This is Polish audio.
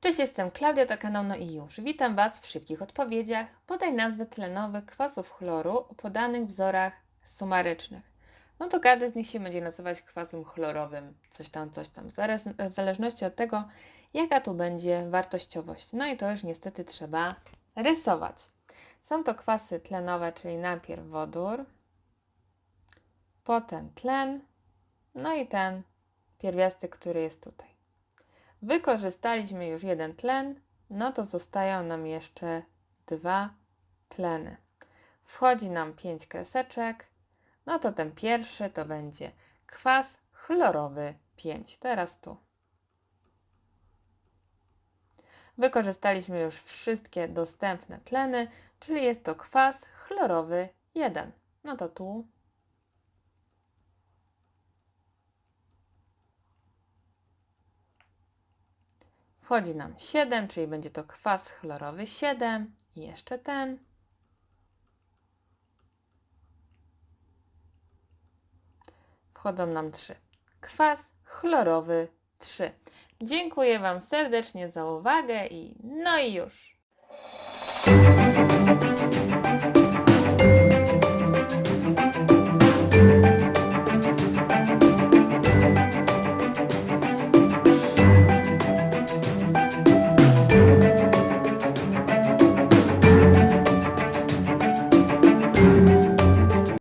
Cześć, jestem Klaudia, to kanał No i już. Witam Was w szybkich odpowiedziach. Podaj nazwy tlenowych kwasów chloru o podanych wzorach sumarycznych. No to każdy z nich się będzie nazywać kwasem chlorowym, coś tam, coś tam, w zależności od tego, jaka tu będzie wartościowość. No i to już niestety trzeba rysować. Są to kwasy tlenowe, czyli najpierw wodór, potem tlen, no i ten pierwiastek, który jest tutaj. Wykorzystaliśmy już jeden tlen, no to zostają nam jeszcze dwa tleny. Wchodzi nam 5 kreseczek, no to ten pierwszy to będzie kwas chlorowy 5. Teraz tu. Wykorzystaliśmy już wszystkie dostępne tleny, czyli jest to kwas chlorowy 1. No to tu Wchodzi nam 7, czyli będzie to kwas chlorowy 7 i jeszcze ten. Wchodzą nam 3. Kwas chlorowy 3. Dziękuję Wam serdecznie za uwagę i no i już.